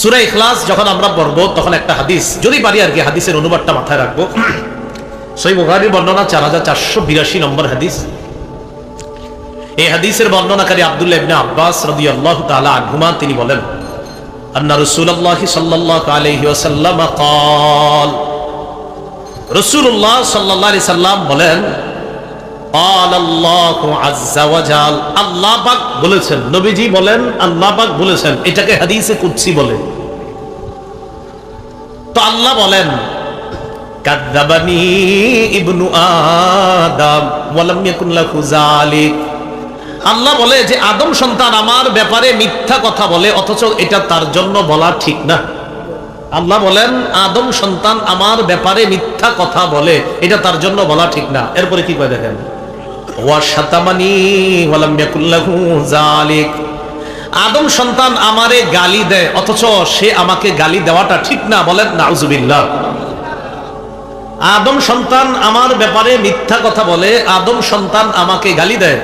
সুরা ইখলাস যখন আমরা পড়বো তখন একটা হাদিস যদি পারি আর কি হাদিসের অনুবাদটা মাথায় রাখবো সই বুখারির বর্ণনা চার হাজার চারশো বিরাশি নম্বর হাদিস এই হাদিসের বর্ণনাকারী আব্দুল্লাহ ইবনে আব্বাস রাদিয়াল্লাহু তাআলা আনহুমা তিনি বলেন আন্না রাসূলুল্লাহি সাল্লাল্লাহু আলাইহি ওয়াসাল্লাম قال রাসূলুল্লাহ সাল্লাল্লাহু আলাইহি সাল্লাম বলেন আল্লাহ বলে। যে, আদম সন্তান আমার ব্যাপারে মিথ্যা কথা বলে, অথচ এটা তার জন্য বলা ঠিক না। আল্লাহ বলেন, আদম সন্তান আমার ব্যাপারে মিথ্যা কথা বলে, এটা তার জন্য বলা ঠিক না। এরপরে কি করে দেখেন? আদম সন্তান আমারে গালি দেয়, অথচ সে আমাকে গালি দেওয়াটা ঠিক না, বলেন নাউজুবিল্লাহ। আদম সন্তান আমার ব্যাপারে মিথ্যা কথা বলে, আদম সন্তান আমাকে গালি দেয়।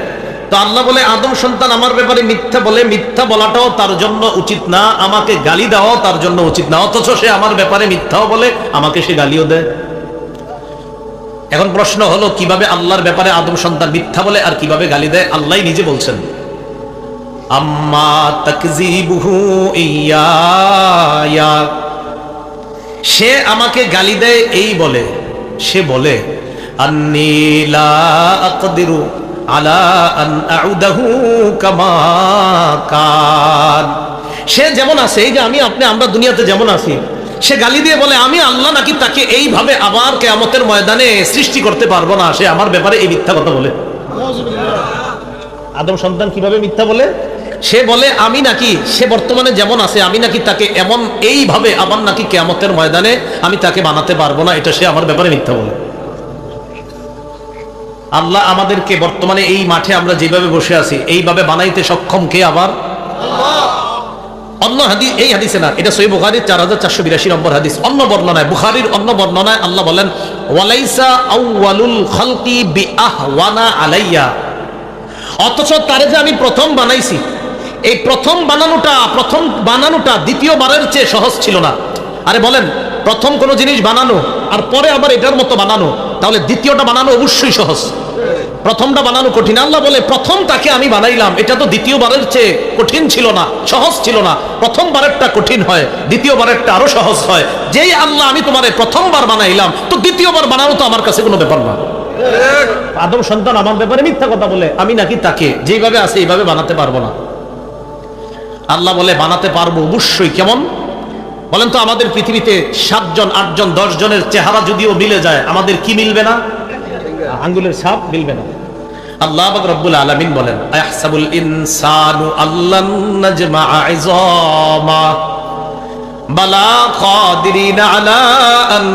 তো আল্লাহ বলে, আদম সন্তান আমার ব্যাপারে মিথ্যা বলে, মিথ্যা বলাটাও তার জন্য উচিত না, আমাকে গালি দেওয়াও তার জন্য উচিত না, অথচ সে আমার ব্যাপারে মিথ্যাও বলে, আমাকে সে গালিও দেয়। এখন প্রশ্ন হলো, কীভাবে আল্লাহর ব্যাপারে আদম সন্তান মিথ্যা বলে আর কীভাবে গালি দেয়? আল্লাহ নিজে বলছেন। আম্মা সে আমাকে গালি দেয়, এই বলে, সে বলে আলা সে যেমন আছে, এই যে আমি, আপনি, আমরা দুনিয়াতে যেমন আছি সে গালি দিয়ে বলে, আমি আল্লাহ নাকি তাকে এইভাবে আবার কেয়ামতের ময়দানে সৃষ্টি করতে পারব না? সে আমার ব্যাপারে এই মিথ্যা কথা বলে। আদম সন্তান কীভাবে মিথ্যা বলে? সে বলে, আমি নাকি, সে বর্তমানে যেমন আছে, আমি নাকি তাকে এমন এইভাবে আবার নাকি কেয়ামতের ময়দানে আমি তাকে বানাতে পারব না? এটা সে আমার ব্যাপারে মিথ্যা বলে। আল্লাহ আমাদেরকে বর্তমানে এই মাঠে আমরা যেভাবে বসে আছি, এইভাবে বানাইতে সক্ষম কে আবার? অন্য হাদিস এই হাদিসে না, এটা সই বুখারির চার হাজার চারশো বিরাশি নম্বর হাদিস। অন্য বর্ণনায়, বুখারির অন্য বর্ণনায় আল্লাহ বলেন, ওয়ালাইসা আউয়ালুল খালকি বি আহওয়ানা আলাইয়া। অথচ তারে যে আমি প্রথম বানাইছি, এই প্রথম বানানোটা প্রথম বানানোটা দ্বিতীয়বারের চেয়ে সহজ ছিল না। আরে বলেন, প্রথম কোনো জিনিস বানানো, আর পরে আবার এটার মতো বানানো, তাহলে দ্বিতীয়টা বানানো অবশ্যই সহজ। প্রথমটা বানানো কঠিন। আল্লাহ বলে, প্রথম তাকে আমি বানাইলাম। এটা তো দ্বিতীয়বারের চেয়ে কঠিন ছিল না, সহজ ছিল না। প্রথমবারেরটা কঠিন হয়, দ্বিতীয়বারেরটা আরও সহজ হয়। যেই আল্লাহ আমি তোমারে প্রথমবার বানাইলাম, তো দ্বিতীয়বার বানানো তো আমার কাছে কোনো ব্যাপার না। আদম সন্তান আমার ব্যাপারে মিথ্যা কথা বলে, আমি নাকি তাকে যেভাবে আছে এইভাবে বানাতে পারব না। আল্লাহ বলে, বানাতে পারব অবশ্যই। কেমন? বলেন তো, আমাদের পৃথিবীতে সাতজন, আটজন দশ জনের চেহারা যদিও মিলে যায়, আমাদের কি মিলবে না? আঙ্গুলের ছাপ মিলবে না। আল্লাহ পাক রব্বুল আলামিন বলেন আয়াহসাবুল ইনসানু আল্লান নাজমা ইযামা বালা কাদিরিনা আলা আন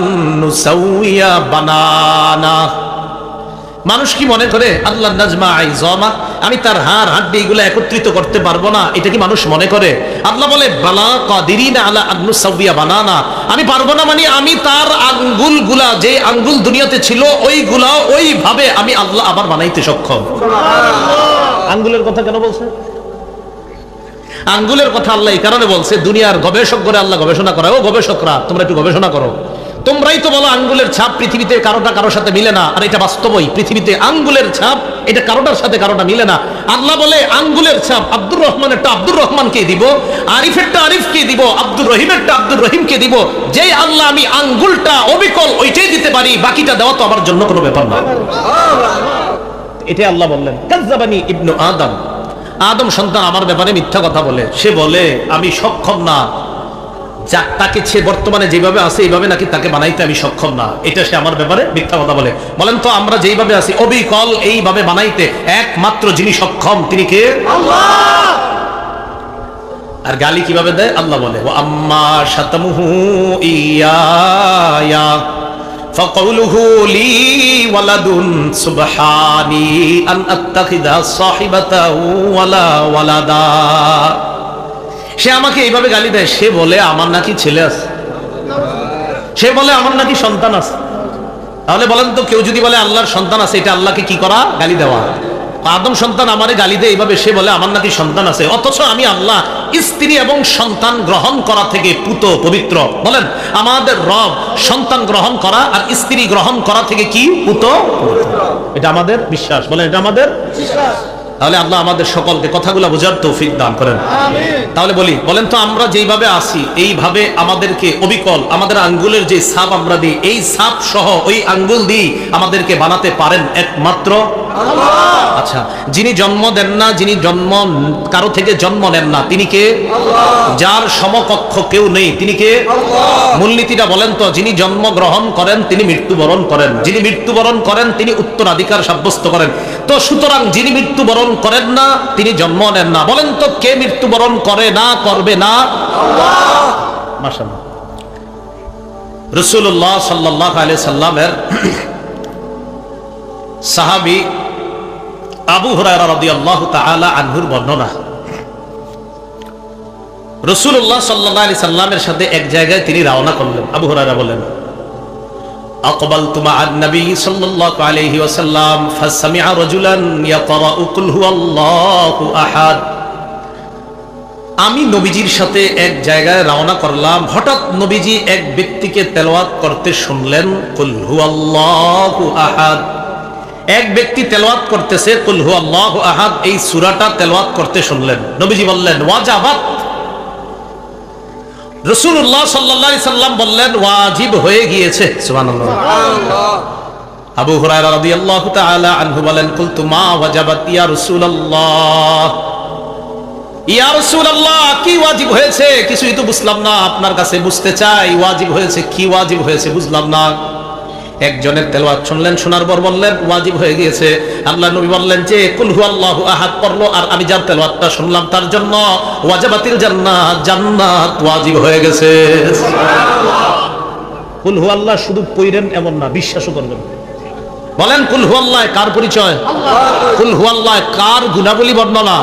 নুসাউইয়া বানানা মানুষ কি মনে করে আল্লাহ নাজমা আইজমা আমি তার হাড় হাড্ডি এগুলো একত্রিত করতে পারব না এটা কি মানুষ মনে করে? আল্লাহ বলে বালা কাদিরিনা আলা আন্নু সাবিয়া বানানা আমি পারব না মানে আমি তার আঙ্গুলগুলা যে আঙ্গুল দুনিয়াতে ছিল ওইগুলা ওইভাবে আমি আল্লাহ আবার বানাইতে সক্ষম। আঙ্গুলের কথা কেন বলছে? আঙ্গুলের কথা আল্লাহ এই কারণে বলছে দুনিয়ার গবেষক করে আল্লাহ গবেষণা করে ও গবেষকরা তোমরা একটু গবেষণা করো। তোমরাই তো বলো আঙ্গুলের ছাপ পৃথিবীতে কারোটা কারোর সাথে মিলে না, আর এটা বাস্তবই। পৃথিবীতে আঙ্গুলের ছাপ, এটা কারোটার সাথে কারোটা মিলে না। আল্লাহ বলে, আঙ্গুলের ছাপ আব্দুর রহমানেরটা আব্দুর রহমানকে দিব, আরিফেরটা আরিফকে দিব, আব্দুর রহিমেরটা আব্দুর রহিমকে দিব। যেই আল্লাহ আমি আঙ্গুলটা অবিকল ওইটাই দিতে পারি, বাকিটা দেওয়া তো আমার জন্য কোনো ব্যাপার না। এটাই আল্লাহ বললেন, কাজ্জাবানি ইবনু আদম। আদম সন্তান আমার ব্যাপারে মিথ্যা কথা বলে। সে বলে, আমি সক্ষম না যা তাকে সে বর্তমানে যেভাবে আছে, এইভাবে নাকি তাকে বানাইতে আমি সক্ষম না। এটা সে আমার ব্যাপারে মিথ্যা কথা বলে। বলেন তো, আমরা যেইভাবে আছি, অবিকল এইভাবে বানাইতে একমাত্র যিনি সক্ষম, তিনি কে? আর গালি কীভাবে দেয়? আল্লাহ বলে ও আম্মা সাতামুহু ইয়া ফাকাউলুহু লি ওয়ালাদুন সুবহানি আন আত্তাখিদা ওয়ালা ওয়ালাদা। সে আমাকে এইভাবে গালি দেয়, সে বলে আমার নাকি ছেলে আছে। সে বলে আমার নাকি সন্তান আছে। তাহলে বলেন তো, কেউ যদি বলে আল্লাহর সন্তান আছে, এটা আল্লাহকে কি করা? গালি দেওয়া। আদম সন্তান আমারে গালি দেয়, এইভাবে সে বলে আমার নাকি সন্তান আছে। অথচ আমি আল্লাহ স্ত্রী এবং সন্তান গ্রহণ করা থেকে পুত, পবিত্র। বলেন, আমাদের রব সন্তান গ্রহণ করা আর স্ত্রী গ্রহণ করা থেকে কি? পুত এটা আমাদের বিশ্বাস। বলেন, এটা আমাদের তাহলে আল্লাহ আমাদের সকলকে কথাগুলো বোঝার তৌফিক দান করেন। তাহলে বলি বলেন তো আমরা যেইভাবে আসি এইভাবে আমাদেরকে অবিকল আমাদের আঙ্গুলের যে সাপ আমরা দিই এই সাপ সহ ওই আঙ্গুল দিয়ে আমাদেরকে বানাতে পারেন একমাত্র আচ্ছা যিনি জন্ম দেন না যিনি জন্ম কারও থেকে জন্ম নেন না তিনি কে? যার সমকক্ষ কেউ নেই তিনি কে? মূলনীতিটা বলেন তো যিনি জন্ম গ্রহণ করেন তিনি মৃত্যুবরণ করেন। যিনি মৃত্যুবরণ করেন তিনি উত্তরাধিকার সাব্যস্ত করেন। তো সুতরাং যিনি মৃত্যুবরণ করেন না তিনি জন্ম নেন না। বলেন তো কে মৃত্যুবরণ করে না করবে না? রসুল্লাহ সাল্লাহ আলি সাল্লামের সাহাবি আবু হরাইরা রাদিয়াল্লাহু তাআলা আনহুর বর্ণনা। সাল্লামের সাথে এক জায়গায় তিনি রওনা করলেন। আবু বলেন নবী সাল্লাল্লাহু আলাইহি ওয়াসাল্লাম ফাসমিআ রাজুলান ইয়াকরাউ কুল হুয়াল্লাহু আহাদ। আমি নবীজির সাথে এক জায়গায় রওনা করলাম। হঠাৎ নবীজি এক ব্যক্তিকে তেলাওয়াত করতে শুনলেন, কুল হুয়াল্লাহু আহাদ। এক ব্যক্তি তেলাওয়াত করতেছে কুল হুয়াল্লাহু আহাদ এই সূরাটা তেলাওয়াত করতে শুনলেন। নবীজি বললেন ওয়াজাবাত। রসুল্লাহ আলাইহি সাল্লাম বললেন ওয়াজিব হয়ে গিয়েছে। আবু তাআলা আনহু বলেন কুলতু মা ওয়াজাবাত ইয়া রাসূলুল্লাহ। ইয়া রাসূলুল্লাহ কি ওয়াজিব হয়েছে? কিছুই তো বুঝলাম না আপনার কাছে বুঝতে চাই ওয়াজিব হয়েছে কি ওয়াজিব হয়েছে বুঝলাম না। একজনের তেলাওয়াত শুনলেন শোনার পর বললেন ওয়াজিব হয়ে গিয়েছে। আল্লাহ নবী বললেন যে কুল হুয়াল্লাহু আহাদ পড়ল আর আমি যার তেলাওয়াতটা শুনলাম তার জন্য ওয়াজাবাতিল জান্নাত জান্নাত ওয়াজিব হয়ে গেছে। কুল হুয়াল্লাহ শুধু পইরেন এমন না বিশ্বাসও করবেন বলেন কুল হুয়াল্লাহ কার পরিচয়? কুল হুয়াল্লাহ কার গুণাবলী বর্ণনা?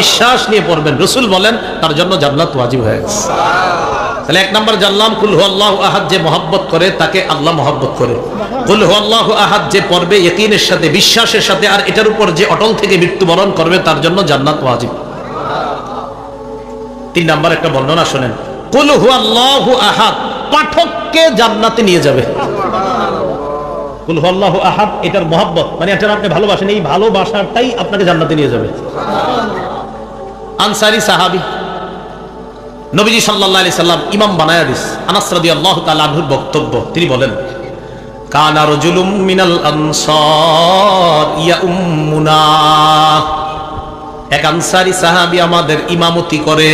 বিশ্বাস নিয়ে পড়বেন। রসুল বলেন তার জন্য জান্নাত ওয়াজিব হয়ে গেছে। তাহলে এক নম্বর জানলাম, কুল হুয়াল্লাহ আহাদ যে মহব্বত করে, তাকে আল্লাহ মহব্বত করে। কুল হুয়াল্লাহ আহাদ যে পড়বে ইকিনের সাথে, বিশ্বাসের সাথে আর এটার উপর যে অটল থেকে মৃত্যুবরণ করবে, তার জন্য জান্নাত ওয়াজিব। তিন নাম্বার একটা বর্ণনা শোনেন। কুল হুয়াল্লাহ আহাদ পাঠককে জান্নাতে নিয়ে যাবে। কুল হুয়াল্লাহু আহাদ এটার মহব্বত মানে এটা আপনি ভালোবাসেন, এই ভালোবাসাটাই আপনাকে জান্নাতে নিয়ে যাবে। আনসারি সাহাবী নবীজি সাল্লাল্লাহু আলাইহি সাল্লাম ইমাম বানায়া দিস। আনাস রাদিয়াল্লাহু তাআলা আনহুর বক্তব্য, তিনি বলেন, কানা রাজুলুম মিনাল আনসার ইয়া উম্মুনা এক আনসারি সাহাবী আমাদের ইমামতি করে।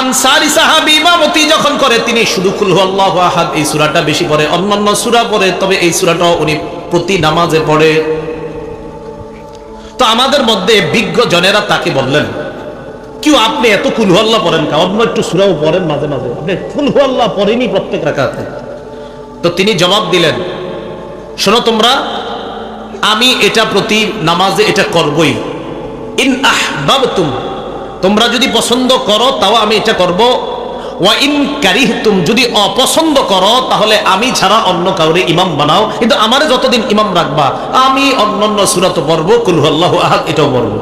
আনসারি সাহাবী ইমামতি যখন করে, তিনি শুধু কুল হুয়াল্লাহু আহাদ এই সূরাটা বেশি পড়ে, অন্যান্য সূরা পড়ে, তবে এই সূরাটাও উনি প্রতি নামাজে পড়ে। তো আমাদের মধ্যে বিজ্ঞ জনেরা তাকে বললেন কেউ আপনি এত কুলহুয়াল্লাহ পড়েন কা অন্য একটু সুরাও পড়েন মাঝে মাঝে। আপনি কুলহুয়াল্লাহ পড়েনি প্রত্যেক রাখাতে তো তিনি জবাব দিলেন, শোনো তোমরা, আমি এটা প্রতি নামাজে এটা করবই। ইন আহবাবতুম, তোমরা যদি পছন্দ করো তাও আমি এটা করব। ওয়া ইন কারিহতুম, যদি অপছন্দ করো তাহলে আমি ছাড়া অন্য কাউরে ইমাম বানাও। কিন্তু আমারে যতদিন ইমাম রাখবা, আমি অন্যান্য সূরা তো পড়ব, কুল হুয়াল্লাহু আহাদ এটাও পড়ব।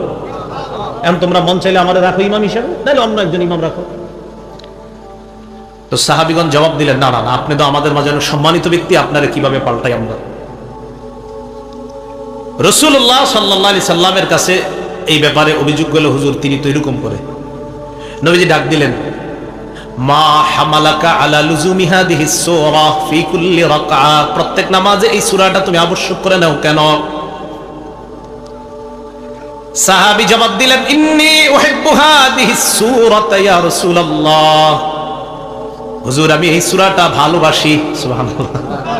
এখন তোমরা মন চাইলে আমাদের রাখো ইমাম হিসাবে, নাহলে অন্য একজন ইমাম রাখো। তো সাহাবিগণ জবাব দিলেন, না না আপনি তো আমাদের মাঝে সম্মানিত ব্যক্তি, আপনারা কীভাবে পাল্টাই আমরা? রসুল্লাহ সাল্লাহ আলি সাল্লামের কাছে এই ব্যাপারে অভিযোগ গেল হুজুর, তিনি তো এরকম করে। নবীজি ডাক দিলেন, মা হামালাকা আলা লুজুমি হাদিহি সূরা ফি কুল্লি রাকআ? প্রত্যেক নামাজে এই সূরাটা তুমি আবশ্যক করে নাও, কেন? সাহাবী জবাব দিলেন ইন্নি ইয়া রাসূলুল্লাহ। হুজুর আমি এই সূরাটা ভালোবাসি সুবহানাল্লাহ।